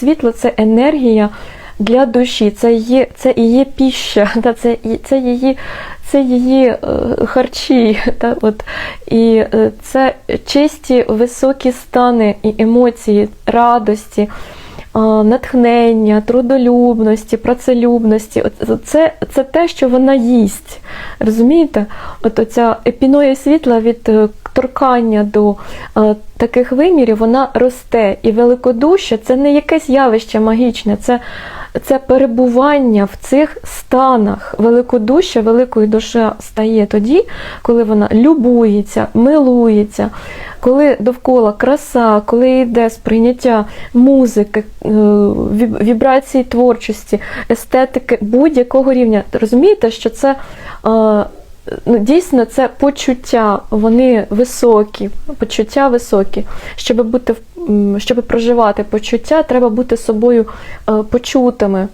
світло це енергія для душі, це є, це є піща, да, це, це її, це її е, харчі. Да, от. І е, це чисті високі стани і емоції, радості. Натхнення, трудолюбності, працелюбності це, це те, що вона їсть. Розумієте? От оця епіноя світла від е, торкання до е, таких вимірів, вона росте. І великодушя це не якесь явище магічне, це, це перебування в цих станах. Великодушя, великою душа стає тоді, коли вона любується, милується, коли довкола краса, коли йде сприйняття музики, е, вібрації творчості, естетики будь-якого рівня. Розумієте, що це. е, Ну, дійсно, це почуття, вони високі, почуття високі. Щоб бути щоб проживати почуття, треба бути собою е, почутими.